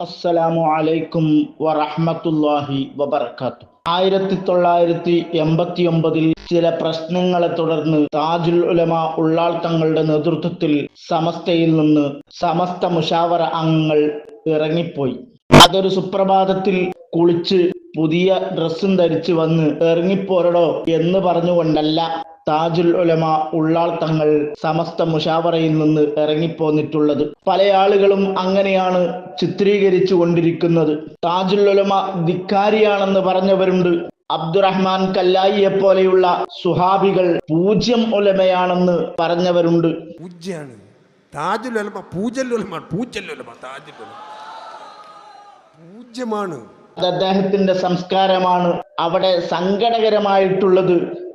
അസ്സലാമു അലൈക്കും വറഹ്മത്തുള്ളാഹി വബർക്കാത്തു ആയിരത്തി തൊള്ളായിരത്തി എൺപത്തി ഒമ്പതിൽ ചില പ്രശ്നങ്ങളെ തുടർന്ന് താജുൽ ഉലമ ഉള്ളാൾ തങ്ങളുടെ നേതൃത്വത്തിൽ സമസ്തയിൽ നിന്ന് സമസ്ത മുഷാവറ അംഗങ്ങൾ ഇറങ്ങിപ്പോയി. അതൊരു സുപ്രഭാതത്തിൽ കുളിച്ച് പുതിയ ഡ്രസ്സും ധരിച്ച് വന്ന് ഇറങ്ങിപ്പോരടോ എന്ന് പറഞ്ഞുകൊണ്ടല്ല താജുൽ ഉലമ ഉള്ളാൾ തങ്ങൾ സമസ്ത മുഷാവറയിൽ നിന്ന് ഇറങ്ങിപ്പോന്നിട്ടുള്ളത്. പല ആളുകളും അങ്ങനെയാണ് ചിത്രീകരിച്ചു കൊണ്ടിരിക്കുന്നത്. താജുൽ ഉലമ ധിക്കാരിയാണെന്ന് പറഞ്ഞവരുണ്ട്. അബ്ദുറഹ്മാൻ കല്ലായിയെ പോലെയുള്ള സുഹാബികൾ പൂജ്യം ഉലമയാണെന്ന് പറഞ്ഞവരുണ്ട്. പൂജ്യാണ്. താജുൽ ഉലമ പൂജൽ ഉലമ പൂജൽ ഉലമ താജുൽ ഉലമ. പൂജ്യമാണ്. അത് അദ്ദേഹത്തിന്റെ സംസ്കാരമാണ് അവിടെ സങ്കടകരമായിട്ടുള്ളത്.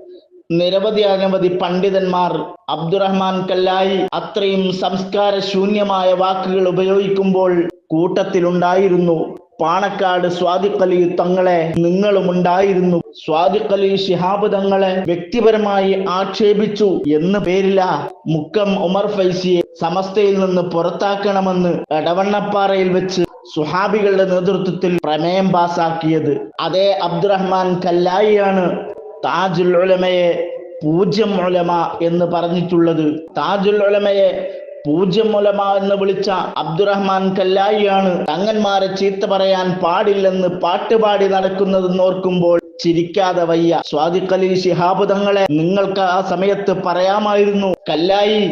നിരവധി അനവധി പണ്ഡിതന്മാർ അബ്ദുറഹ്മാൻ കല്ലായി അത്രയും സംസ്കാര ശൂന്യമായ വാക്കുകൾ ഉപയോഗിക്കുമ്പോൾ കൂട്ടത്തിലുണ്ടായിരുന്നു. പാണക്കാട് സ്വാദിഖലി തങ്ങളെ നിങ്ങളും ഉണ്ടായിരുന്നു. സ്വാദിഖലി ശിഹാബ് തങ്ങളെ വ്യക്തിപരമായി ആക്ഷേപിച്ചു എന്ന പേരില മുക്കം ഉമർ ഫൈസിയെ സമസ്തയിൽ നിന്ന് പുറത്താക്കണമെന്ന് എടവണ്ണപ്പാറയിൽ വെച്ച് സുഹാബികളുടെ നേതൃത്വത്തിൽ പ്രമേയം പാസാക്കിയത്. അതേ അബ്ദുറഹ്മാൻ കല്ലായിയാണ് താജുൽ ഉലമയെ പൂജ്യം ഉലമ എന്ന് പറഞ്ഞിട്ടുള്ളത്. താജുൽ ഉലമയെ പൂജ്യം ഉലമ എന്ന് വിളിച്ച അബ്ദുറഹ്മാൻ കല്ലായിയാണ്. തങ്ങന്മാരെ ചീത്ത പറയാൻ പാടില്ലെന്ന് പാട്ടുപാടി നടക്കുന്നതെന്ന് ഓർക്കുമ്പോൾ ചിരിക്കാതെ വയ്യ. സ്വാദിഖലി ശിഹാബ് തങ്ങളെ നിങ്ങൾക്ക് ആ സമയത്ത് പറയാമായിരുന്നു. കല്ലായി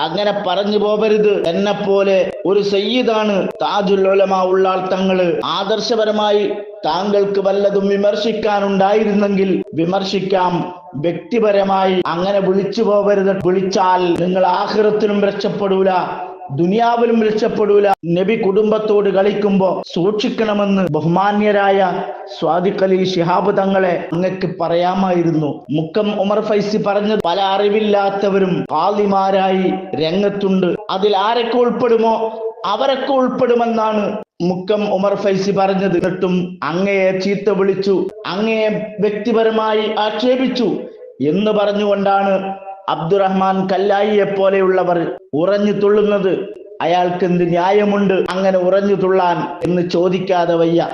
അങ്ങനെ പറഞ്ഞു പോകരുത് എന്നെ പോലെ ഒരു സയ്യിദാണ് താജുൽ ഉലമ ഉള്ളാൾ തങ്ങൾ. ആദർശപരമായി താങ്കൾക്ക് വല്ലതും വിമർശിക്കാനുണ്ടായിരുന്നെങ്കിൽ വിമർശിക്കാം. വ്യക്തിപരമായി അങ്ങനെ വിളിച്ചു പോകരുത് വിളിച്ചാൽ നിങ്ങൾ ആഹൃതത്തിനും രക്ഷപ്പെടൂല ദുനിയാവിലും രക്ഷപ്പെടൂല. നബി കുടുംബത്തോട് കളിക്കുമ്പോ സൂക്ഷിക്കണമെന്ന് ബഹുമാന്യരായ സ്വാദിഖലി ശിഹാബ് തങ്ങളെ അങ്ങക്ക് പറയാമായിരുന്നു. മുക്കം ഉമർ ഫൈസി പറഞ്ഞത് പല അറിവില്ലാത്തവരും കാലിമാരായി രംഗത്തുണ്ട്. അതിൽ ആരൊക്കെ ഉൾപ്പെടുമോ അവരൊക്കെ ഉൾപ്പെടുമെന്നാണ് മുക്കം ഉമർ ഫൈസി പറഞ്ഞത് എന്നിട്ടും അങ്ങയെ ചീത്ത വിളിച്ചു അങ്ങയെ വ്യക്തിപരമായി ആക്ഷേപിച്ചു എന്ന് പറഞ്ഞുകൊണ്ടാണ് അബ്ദുറഹ്മാൻ കല്ലായിയെ പോലെയുള്ളവർ ഉറഞ്ഞു തുള്ളുന്നത്. അയാൾക്ക് എന്ത് ന്യായമുണ്ട്? അങ്ങനെ ഉറഞ്ഞു തുള്ളാൻ എന്ന് ചോദിക്കാതെ വയ്യ.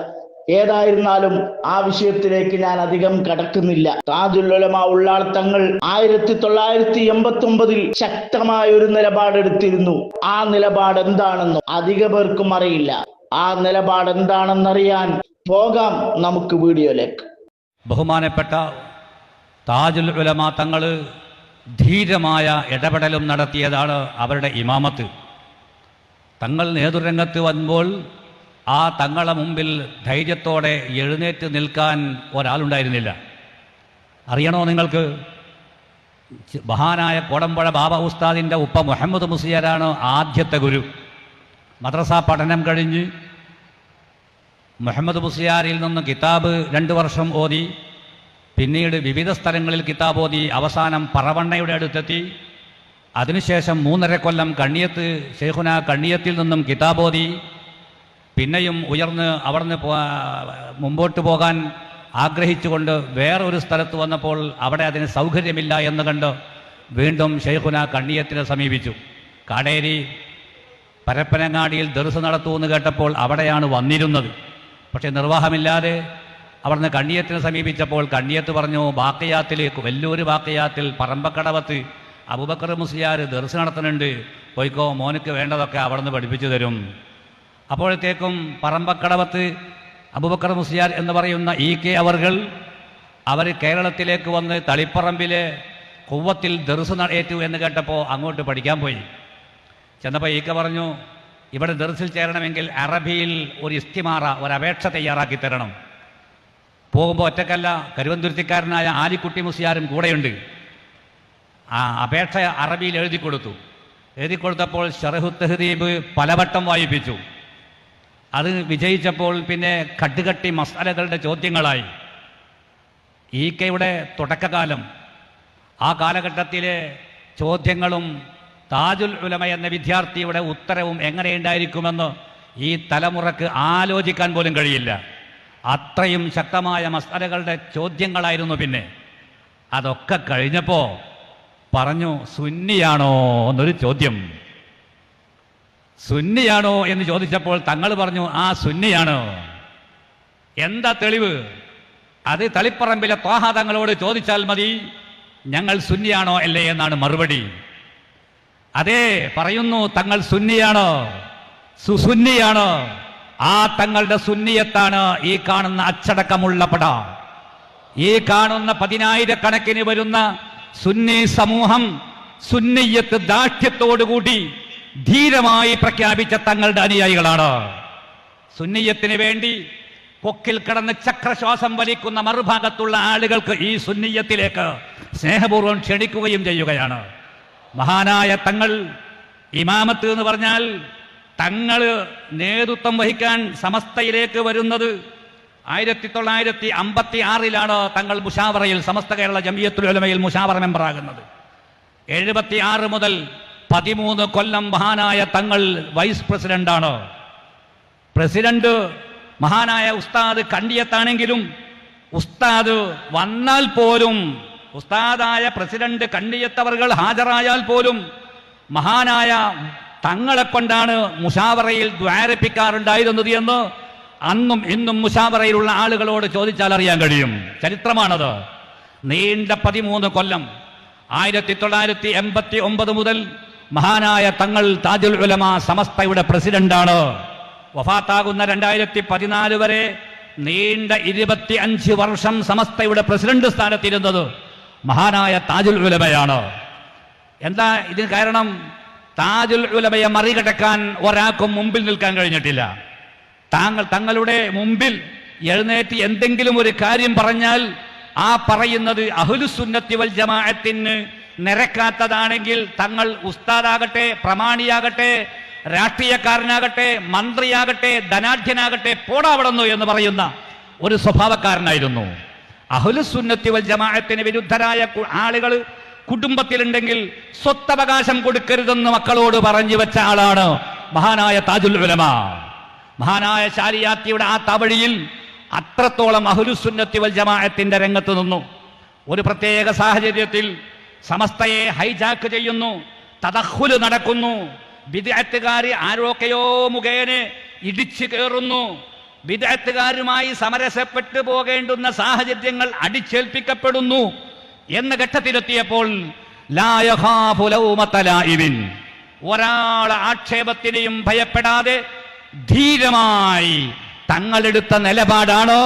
ഏതായിരുന്നാലും ആ വിഷയത്തിലേക്ക് ഞാൻ അധികം കടക്കുന്നില്ല. താജുൽ ഉലമ ഉള്ളാൾ തങ്ങൾ ആയിരത്തി തൊള്ളായിരത്തി എൺപത്തി ഒമ്പതിൽ ശക്തമായ ഒരു നിലപാടെടുത്തിരുന്നു. ആ നിലപാട് എന്താണെന്നും അധിക പേർക്കും അറിയില്ല. ആ നിലപാട് എന്താണെന്നറിയാൻ പോകാം നമുക്ക് വീഡിയോയിലേക്ക്. ബഹുമാനപ്പെട്ട താജുൽ ഉലമ തങ്ങൾ ധീരമായ ഇടപെടലും നടത്തിയതാണ് അവരുടെ ഇമാമത്ത്. തങ്ങൾ നേതൃരംഗത്ത് വന്നപ്പോൾ ആ തങ്ങളെ മുമ്പിൽ ധൈര്യത്തോടെ എഴുന്നേറ്റ് നിൽക്കാൻ ഒരാളുണ്ടായിരുന്നില്ല. അറിയണോ നിങ്ങൾക്ക്? മഹാനായ കോടമ്പുഴ ബാബ ഉസ്താദിന്റെ ഉപ്പ മുഹമ്മദ് മുസിയരാണ് ആദ്യത്തെ ഗുരു. മദ്രസ പഠനം കഴിഞ്ഞ് മുഹമ്മദ് ബുസിയാരിൽ നിന്ന് കിതാബ് രണ്ട് വർഷം ഓതി പിന്നീട് വിവിധ സ്ഥലങ്ങളിൽ കിതാബ് ഓതി അവസാനം പറവണ്ണയുടെ അടുത്തെത്തി. അതിനുശേഷം മൂന്നര കൊല്ലം കണ്ണിയത്ത് ഷെയ്ഖുന കണ്ണിയത്തിൽ നിന്നും കിതാബ് ഓതി. പിന്നെയും ഉയർന്ന് അവിടുന്ന് മുമ്പോട്ട് പോകാൻ ആഗ്രഹിച്ചുകൊണ്ട് വേറൊരു സ്ഥലത്ത് വന്നപ്പോൾ അവിടെ അതിന് സൗകര്യമില്ല എന്ന് കണ്ട് വീണ്ടും ഷെയ്ഖുന കണ്ണിയത്തിനെ സമീപിച്ചു. കാടേരി പരപ്പനങ്ങാടിയിൽ ദർസ് നടത്തുമെന്ന് കേട്ടപ്പോൾ അവിടെയാണ് വന്നിരുന്നത്. പക്ഷേ നിർവാഹമില്ലാതെ അവിടുന്ന് കണ്ണിയത്തിനെ സമീപിച്ചപ്പോൾ കണ്ണിയത്ത് പറഞ്ഞു ബാക്കയാത്തിൽ വല്ലൂർ ബാക്കയാത്തിൽ പറമ്പക്കടവത്ത് അബുബക്കർ മുസ്ലിയാർ ദർസ് നടത്തുന്നുണ്ട്. പോയിക്കോ മോനക്ക് വേണ്ടതൊക്കെ അവിടുന്ന് പഠിപ്പിച്ചു തരും. അപ്പോഴത്തേക്കും പറമ്പക്കടവത്ത് അബുബക്കർ മുസ്ലിയാർ എന്ന് പറയുന്ന ഇ കെ അവർകൾ അവർ കേരളത്തിലേക്ക് വന്ന് തളിപ്പറമ്പിലെ കുവ്വത്തിൽ ദർസ് ഏറ്റു എന്ന് കേട്ടപ്പോൾ അങ്ങോട്ട് പഠിക്കാൻ പോയി. ചെന്നപ്പോൾ ഈക്ക പറഞ്ഞു ഇവിടെ ദർസിൽ ചേരണമെങ്കിൽ അറബിയിൽ ഒരു ഇസ്തിമാറ ഒരു അപേക്ഷ തയ്യാറാക്കി തരണം. പോകുമ്പോൾ ഒറ്റക്കല്ല കരുവന്തുരുത്തിക്കാരനായ ആലിക്കുട്ടി മുസിയാരും കൂടെയുണ്ട്. ആ അപേക്ഷ അറബിയിൽ എഴുതി കൊടുത്തു. എഴുതി കൊടുത്തപ്പോൾ ഷെറഹു തെഹദീബ് പലവട്ടം വായിപ്പിച്ചു. അത് വിജയിച്ചപ്പോൾ പിന്നെ കട്ടുകട്ടി മസാലകളുടെ ചോദ്യങ്ങളായി. ഈ കെയുടെ തുടക്കകാലം ആ കാലഘട്ടത്തിലെ ചോദ്യങ്ങളും താജുൽ ഉലമ എന്ന വിദ്യാർത്ഥിയുടെ ഉത്തരവും എങ്ങനെയുണ്ടായിരിക്കുമെന്ന് ഈ തലമുറയ്ക്ക് ആലോചിക്കാൻ പോലും കഴിയില്ല. അത്രയും ശക്തമായ മസ്തലകളുടെ ചോദ്യങ്ങളായിരുന്നു പിന്നെ. അതൊക്കെ കഴിഞ്ഞപ്പോൾ പറഞ്ഞു സുന്നിയാണോ? എന്നൊരു ചോദ്യം. സുന്നിയാണോ? എന്ന് ചോദിച്ചപ്പോൾ തങ്ങൾ പറഞ്ഞു ആ സുന്നിയാണ്. എന്താ തെളിവ്? അത് തളിപ്പറമ്പിലെ ത്വാഹ തങ്ങളോട് ചോദിച്ചാൽ മതി ഞങ്ങൾ സുന്നിയാണോ അല്ലേ? എന്നാണ് മറുപടി. അതെ പറയുന്നു തങ്ങൾ സുന്നിയാണ്? സുസുന്നിയാണ്? ആ തങ്ങളുടെ സുന്നിയത്താണ് ഈ കാണുന്ന അച്ചടക്കമുള്ള പട. ഈ കാണുന്ന പതിനായിരക്കണക്കിന് വരുന്ന സുന്നി സമൂഹം സുന്നിയത്ത് ദാഠ്യത്തോടുകൂടി ധീരമായി പ്രഖ്യാപിച്ച തങ്ങളുടെ അനുയായികളാണ്. സുന്നിയത്തിന് വേണ്ടി കൊക്കിൽ കിടന്ന് ചക്രശ്വാസം വലിക്കുന്ന മറുഭാഗത്തുള്ള ആളുകൾക്ക് ഈ സുന്നിയത്തിലേക്ക് സ്നേഹപൂർവം ക്ഷണിക്കുകയും ചെയ്യുകയാണ്. മഹാനായ തങ്ങൾ ഇമാമത്ത് എന്ന് പറഞ്ഞാൽ തങ്ങൾ നേതൃത്വം വഹിക്കാൻ സമസ്തയിലേക്ക് വരുന്നത് ആയിരത്തി തൊള്ളായിരത്തി അമ്പത്തി ആറിലാണ് തങ്ങൾ മുഷാവറയിൽ സമസ്ത കേരള ജമിയത്തുൽ ഉലമയിൽ മുഷാവറ മെമ്പറാകുന്നത്. എഴുപത്തി ആറ് മുതൽ പതിമൂന്ന് കൊല്ലം മഹാനായ തങ്ങൾ വൈസ് പ്രസിഡന്റാണ്. പ്രസിഡന്റ് മഹാനായ ഉസ്താദ് കണ്ടിയത്താണെങ്കിലും ഉസ്താദ് വന്നാൽ പോലും ഉസ്താദായ പ്രസിഡന്റ് കണ്ണിയത്തവർകൾ ഹാജരായാൽ പോലും മഹാനായ തങ്ങളെ കൊണ്ടാണ് മുഷാവറയിൽ ദ്വാരപ്പിക്കാറുണ്ടായിരുന്നത് എന്ന് അന്നും ഇന്നും മുഷാവറയിലുള്ള ആളുകളോട് ചോദിച്ചാൽ അറിയാൻ കഴിയും. ചരിത്രമാണത്. നീണ്ട പതിമൂന്ന് കൊല്ലം ആയിരത്തി തൊള്ളായിരത്തി എൺപത്തി ഒമ്പത് മുതൽ മഹാനായ തങ്ങൾ താജുൽ ഉലമ സമസ്തയുടെ പ്രസിഡന്റാണ്. വഫാത്താകുന്ന രണ്ടായിരത്തി പതിനാല് വരെ നീണ്ട ഇരുപത്തി അഞ്ച് വർഷം സമസ്തയുടെ പ്രസിഡന്റ് സ്ഥാനത്തിരുന്നത്. മഹാനായ താജുൽ ഉലമയാണ്. എന്താ ഇതിന് കാരണം? താജുൽ ഉലമയെ മറികടക്കാൻ ഒരാൾക്കും മുമ്പിൽ നിൽക്കാൻ കഴിഞ്ഞിട്ടില്ല. താങ്കൾ തങ്ങളുടെ മുമ്പിൽ എഴുന്നേറ്റ് എന്തെങ്കിലും ഒരു കാര്യം പറഞ്ഞാൽ ആ പറയുന്നത് അഹുലുസുന്നത്തി വൽ ജമാഅത്തിന് നിരക്കാത്തതാണെങ്കിൽ തങ്ങൾ ഉസ്താദാകട്ടെ പ്രമാണിയാകട്ടെ രാഷ്ട്രീയക്കാരനാകട്ടെ മന്ത്രിയാകട്ടെ ധനാഢ്യനാകട്ടെ പോടാവിടുന്നു എന്ന് പറയുന്ന ഒരു സ്വഭാവക്കാരനായിരുന്നു. അഹുലുസുന്നത്തി വൽ ജമാഅത്തിന് വിരുദ്ധരായ ആളുകൾ കുടുംബത്തിലുണ്ടെങ്കിൽ സ്വത്തവകാശം കൊടുക്കരുതെന്ന് മക്കളോട് പറഞ്ഞു വെച്ച ആളാണ് മഹാനായ താജുൽ ഉലമ. മഹാനായ ശാരിയാത്തിയുടെ ആ തവഴിയിൽ അത്രത്തോളം അഹുലുസുന്നത്തി വൽ ജമാഅത്തിന്റെ രംഗത്ത് നിന്നു. ഒരു പ്രത്യേക സാഹചര്യത്തിൽ സമസ്തയെ ഹൈജാക്ക് ചെയ്യുന്നു തദഹുൽ നടക്കുന്നു വിദ്യാർത്ഥികാരി ആരോക്കയോ മുഖേന ഇടിച്ചു കയറുന്നു. വിദഗ്ധക്കാരുമായി സമരസപ്പെട്ടു പോകേണ്ടുന്ന സാഹചര്യങ്ങൾ അടിച്ചേൽപ്പിക്കപ്പെടുന്നു എന്ന ഘട്ടത്തിലെത്തിയപ്പോൾ. ഒരാളെ ആക്ഷേപത്തിനെയും ഭയപ്പെടാതെ ധീരമായി തങ്ങളെടുത്ത നിലപാടാണോ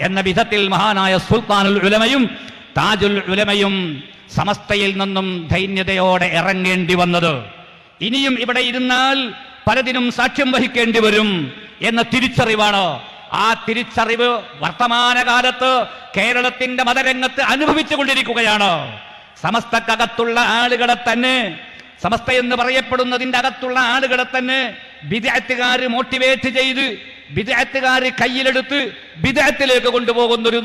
എന്ന വിധത്തിൽ മഹാനായ സുൽത്താനുൽ ഉലമയും താജുൽ ഉലമയും സമസ്തയിൽ നിന്നും ധൈന്യതയോടെ ഇറങ്ങേണ്ടി വന്നത് ഇനിയും ഇവിടെ ഇരുന്നാൽ പലതിനും സാക്ഷ്യം വഹിക്കേണ്ടി വരും എന്ന തിരിച്ചറിവാണ്. ആ തിരിച്ചറിവ് വർത്തമാനകാലത്ത് കേരളത്തിന്റെ മതരംഗത്ത് അനുഭവിച്ചു കൊണ്ടിരിക്കുകയാണ് സമസ്തക്കകത്തുള്ള ആളുകളെ തന്നെ സമസ്ത എന്ന് പറയപ്പെടുന്നതിന്റെ അകത്തുള്ള ആളുകളെ തന്നെ വിദേഹത്തുകാർ മോട്ടിവേറ്റ് ചെയ്ത് വിദേഹത്തുകാർ കയ്യിലെടുത്ത് വിദഗ്ധത്തിലേക്ക് കൊണ്ടുപോകുന്നൊരു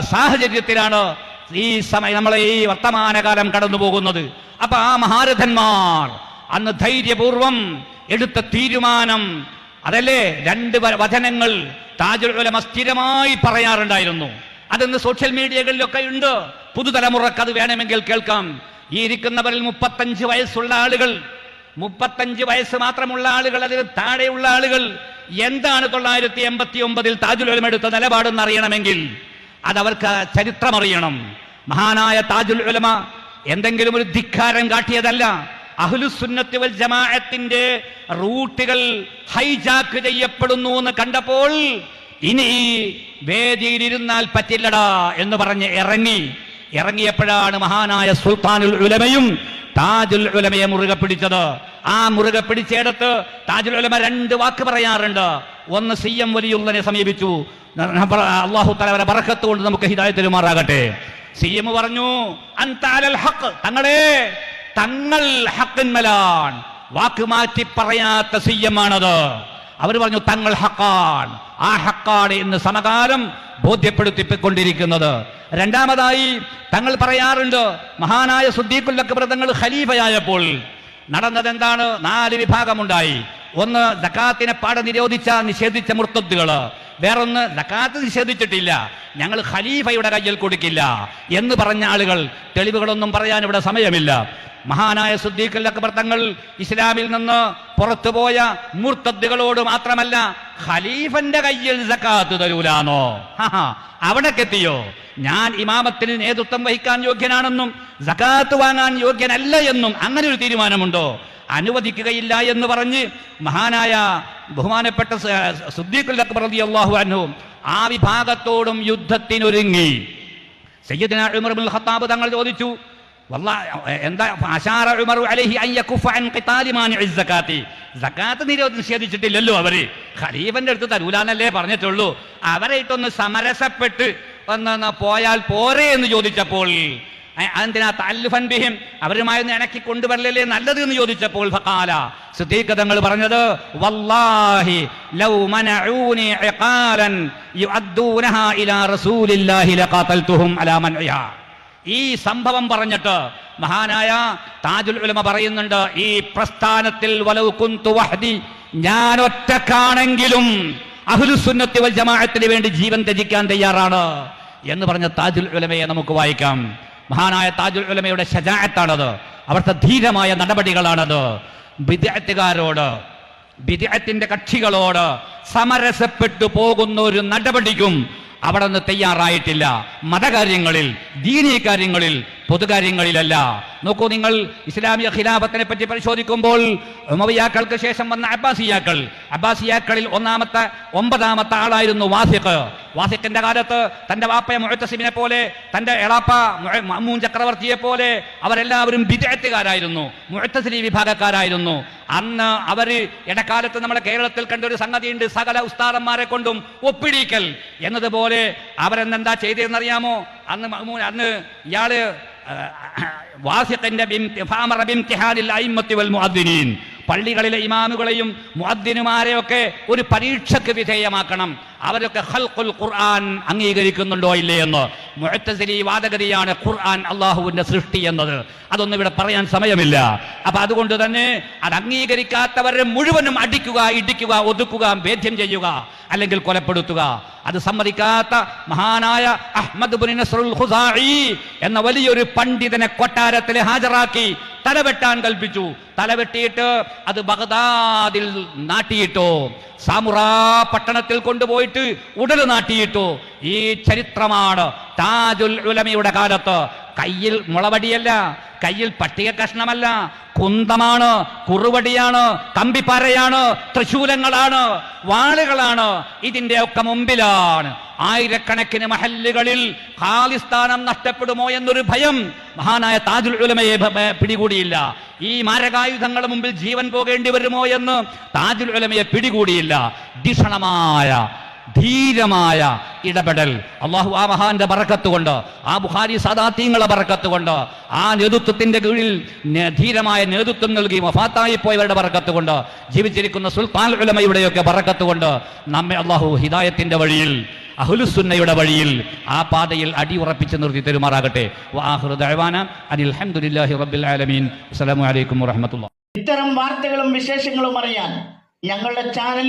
സാഹചര്യത്തിലാണ് ഈ സമയം നമ്മളെ ഈ വർത്തമാനകാലം കടന്നു പോകുന്നത് അപ്പൊ ആ മഹാരഥന്മാർ അന്ന് ധൈര്യപൂർവം എടുത്ത തീരുമാനം. അതല്ലേ രണ്ട് വചനങ്ങൾ താജുൽ ഉലമ സ്ഥിരമായി പറയാറുണ്ടായിരുന്നു. അതിന്ന് സോഷ്യൽ മീഡിയകളിലൊക്കെ ഉണ്ട്. പുതുതലമുറക്ക് അത് വേണമെങ്കിൽ കേൾക്കാം. ഈ ഇരിക്കുന്നവരിൽ മുപ്പത്തഞ്ച് വയസ്സുള്ള ആളുകൾ മുപ്പത്തഞ്ച് വയസ്സ് മാത്രമുള്ള ആളുകൾ അതിന് താഴെയുള്ള ആളുകൾ എന്താണ് തൊള്ളായിരത്തി എൺപത്തി ഒമ്പതിൽ താജുലോലം എടുത്ത നിലപാടെന്ന് അറിയണമെങ്കിൽ അതവർക്ക് ചരിത്രമറിയണം. മഹാനായ താജുൽ ഉലമ എന്തെങ്കിലും ഒരു ധിക്കാരം കാട്ടിയതല്ല. അഹ്ലുസുന്നത്തി വൽ ജമാഅത്തിന്റെ റൂട്ടുകൾ ഹൈജാക്ക് ചെയ്യപ്പെടുന്നു എന്ന് കണ്ടപ്പോൾ ഇനി വേദിയിലിരുന്നാൽ പറ്റില്ലടാ എന്ന് പറഞ്ഞ് ഇറങ്ങി. ഇറങ്ങിയപ്പോഴാണ് മഹാനായ സുൽത്താനുൽ ഉലമയും താജുൽ ഉലമയെ മുറുകെ പിടിച്ചത്. ആ മുറുകെ പിടിച്ചെടുത്ത് താജുൽ ഉലമ രണ്ട് വാക്ക് പറയാറുണ്ട്. ഒന്ന് സി എം വലിയുള്ളനെ സമീപിച്ചു. അള്ളാഹു തലവരെ ബറക്കത്ത് കൊണ്ട് നമുക്ക് ഹിദായത്തിലുമാറാകട്ടെ സി എം പറഞ്ഞു അൻതാലൽ ഹക്ക് തങ്ങളെ തങ്ങൾ ഹക്കന്മലാൻ വാക്ക് മാറ്റി പറയാത്ത സിയമാണത്. അവർ പറഞ്ഞു തങ്ങൾ ഹക്കാൻ. ആ ഹക്കാണ് എന്ന് സമകാലം ബോധ്യപ്പെടുത്തിക്കൊണ്ടിരിക്കുന്നത്. രണ്ടാമതായി തങ്ങൾ പറയാറുണ്ട് മഹാനായ സുദ്ദീഖുല്ലക്കബർ തങ്ങൾ ഖലീഫയായപ്പോൾ നടന്നത് എന്താണ് നാല് വിഭാഗമുണ്ടായി. ഒന്ന് ദക്കാത്തിനെ പാടെ നിരോധിച്ച നിഷേധിച്ച മൃത്തുകൾ വേറൊന്ന് ദക്കാത്ത് നിഷേധിച്ചിട്ടില്ല. ഞങ്ങൾ ഖലീഫയുടെ കയ്യിൽ കൊടുക്കില്ല എന്ന് പറഞ്ഞ ആളുകൾ തെളിവുകളൊന്നും പറയാൻ ഇവിടെ സമയമില്ല. മഹാനായ സുദ്ദീഖൽ അക്ബർ തങ്ങൾ ഇസ്ലാമിൽ നിന്ന് പുറത്തുപോയ മൂർത്തദ്ദികളോട് മാത്രമല്ല ഖലീഫന്റെ കയ്യിൽ സക്കാത്ത് തരൂലാന്നോ? അവിടേക്കെത്തിയോ ഞാൻ ഇമാമത്തിന് നേതൃത്വം വഹിക്കാൻ യോഗ്യനാണെന്നും സക്കാത്ത് വാങ്ങാൻ യോഗ്യനല്ല എന്നും അങ്ങനെ ഒരു തീരുമാനമുണ്ടോ? അനുവദിക്കുകയില്ല എന്ന് പറഞ്ഞ് മഹാനായ ബഹുമാനപ്പെട്ട സുദ്ദീഖുൽ അക്ബർ അൻഹു ആ വിഭാഗത്തോടും യുദ്ധത്തിനൊരുങ്ങി. സയ്യിദ്ന ഉമർ ഖത്താബ് തങ്ങൾ ചോദിച്ചു എന്താ നിരോധ നിഷേധിച്ചിട്ടില്ലല്ലോ അവർ. ഖലീഫന്റെ അടുത്ത് തരൂലാന്നല്ലേ പറഞ്ഞിട്ടുള്ളൂ. അവരായിട്ടൊന്ന് സമരസപ്പെട്ട് ഒന്ന് പോയാൽ പോരെ എന്ന് ചോദിച്ചപ്പോൾ അതിനാ തല്ലുഫൻ ബിഹിം? അവരുമായി ഇണക്കി കൊണ്ടുവരലല്ലേ നല്ലത് എന്ന് ചോദിച്ചപ്പോൾ ഫഖാല സിദ്ദീഖ് തങ്ങൾ പറഞ്ഞത് വല്ലാഹി ലൗ മനഊനി ഇഖാലൻ യുഅദ്ദൂനഹാ ഇലാ റസൂലില്ലാഹി ലഖാതൽതുഹും അലാ മൻഇഹാ. ഈ സംഭവം പറഞ്ഞിട്ട് മഹാനായ താജുൽ ഉലമ പറയുന്നുണ്ട് ഈ പ്രസ്ഥാനത്തിൽ വഹദി ഞാൻ ഒറ്റക്കാണെങ്കിലും അഹുലുസുന്നത്തി വൽ ജമാഅത്തിന് വേണ്ടി ജീവൻ ത്യജിക്കാൻ തയ്യാറാണ്. എന്ന് പറഞ്ഞ താജുൽ ഉലമയെ നമുക്ക് വായിക്കാം. മഹാനായ താജുൽ ഉലമയുടെ ഷജാഅത്താണത് അവിടുത്തെ ധീരമായ നടപടികളാണത്. വിദ്യാർത്ഥികാരോട് വിദ്യാർത്ഥിന്റെ കക്ഷികളോട് സമരസപ്പെട്ടു പോകുന്ന ഒരു നടപടിക്കും അവിടെ നിന്ന് തയ്യാറായിട്ടില്ല. മതകാര്യങ്ങളിൽ ദീനീ കാര്യങ്ങളിൽ പൊതുകാര്യങ്ങളിലല്ല. നോക്കൂ നിങ്ങൾ ഇസ്ലാമിക ഖിലാഫത്തിനെ പറ്റി പരിശോധിക്കുമ്പോൾ ഉമവിയാക്കൾക്ക് ശേഷം വന്ന അബ്ബാസിയാക്കൾ. അബ്ബാസിയാക്കളിൽ ഒന്നാമത്തെ ഒമ്പതാമത്തെ ആളായിരുന്നു വാസിഖ്. വാസിഖിന്റെ കാലത്ത് തന്റെ വാപ്പയ മുഴത്തസിമിനെ പോലെ തന്റെ എളാപ്പ മമ്മൂൻ ചക്രവർത്തിയെ പോലെ അവരെല്ലാവരും വിജയത്തുകാരായിരുന്നു മുഴത്തസിലി വിഭാഗക്കാരായിരുന്നു. അന്ന് അവർ ഇടക്കാലത്ത് നമ്മുടെ കേരളത്തിൽ കണ്ട ഒരു സംഗതിയുണ്ട് സകല ഉസ്താദന്മാരെ കൊണ്ടും ഒപ്പിടിക്കൽ. എന്നതുപോലെ അവരെന്താ ചെയ്തതെന്നറിയാമോ? അന്ന് അന്ന് ഇയാൾ പള്ളികളിലെ ഇമാമുകളെയും മുഅദ്ദിനുമാരെയൊക്കെ ഒരു പരീക്ഷയ്ക്ക് വിധേയമാക്കണം. അവരൊക്കെ ഖൽഖുൽ ഖുർആൻ അംഗീകരിക്കുന്നുണ്ടോ ഇല്ലേ എന്ന്. മുഅത്തസിലി വാദഗതിയാണ് ഖുർആൻ അള്ളാഹുവിന്റെ സൃഷ്ടി എന്നത്. അതൊന്നും ഇവിടെ പറയാൻ സമയമില്ല. അപ്പൊ അതുകൊണ്ട് തന്നെ അത് അംഗീകരിക്കാത്തവരെ മുഴുവനും അടിക്കുക ഇടിക്കുക ഒതുക്കുക ഭേദ്യം ചെയ്യുക അല്ലെങ്കിൽ കൊലപ്പെടുത്തുക. അത് സമ്മതിക്കാത്ത മഹാനായ അഹമ്മദ് ബിൻ നസറുൽ എന്ന വലിയൊരു പണ്ഡിതനെ കൊട്ടാരത്തിൽ ഹാജരാക്കി തലവെട്ടാൻ കൽപ്പിച്ചു. തലവെട്ടിയിട്ട് അത് ബഗ്ദാദിൽ നാട്ടിയിട്ടോ. സാമുറാ പട്ടണത്തിൽ കൊണ്ടുപോയിട്ട് ഉടൽ നാട്ടിയിട്ടോ. ഈ ചരിത്രമാണ് താജുൽ ഉലമിയുടെ കാലത്ത്. കയ്യിൽ മുളവടിയല്ല കയ്യിൽ പട്ടിക കഷ്ണമല്ല. കുന്തമാണ് കുറുവടിയാണ് കമ്പിപ്പാറയാണ് തൃശൂലങ്ങളാണ് വാളുകളാണ്? ഇതിന്റെ ഒക്കെ മുമ്പിലാണ്. ആയിരക്കണക്കിന് മഹല്ലുകളിൽ ഖാലിസ്ഥാനം നഷ്ടപ്പെടുമോ എന്നൊരു ഭയം മഹാനായ താജുൽ ഉലമയെ പിടികൂടിയില്ല. ഈ മാരകായുധങ്ങളുടെ മുമ്പിൽ ജീവൻ പോകേണ്ടി വരുമോ എന്ന് താജുൽ ഉലമയെ പിടികൂടിയില്ല. ഭീഷണമായ ധീരമായ ഇടപെടൽ. അള്ളാഹു ആ മഹാന്റെ പറക്കത്തുകൊണ്ട് ആ ബുഹാരി സദാത്യങ്ങളെ പറക്കത്തുകൊണ്ട് ആ നേതൃത്വത്തിന്റെ കീഴിൽ ധീരമായ നേതൃത്വം നൽകി മഫാത്തായി പോയവരുടെ പറക്കത്തുകൊണ്ട് ജീവിച്ചിരിക്കുന്ന സുൽത്താൻ ഉലമയുടെയൊക്കെ പറക്കത്തുകൊണ്ട് നമ്മെ അള്ളാഹു ഹിദായത്തിന്റെ വഴിയിൽ അഹുലുസുന്നയുടെ വഴിയിൽ ആ പാതയിൽ അടിയുറപ്പിച്ച് നിർത്തി തരുമാറാകട്ടെ. വാഹൃ ദഅവാന അനിൽ റബ്ബിൽ ആലമീൻ. അസ്സലാമു അലൈക്കും ഇത്തരം വാർത്തകളും വിശേഷങ്ങളും അറിയാൻ ഞങ്ങളുടെ ചാനൽ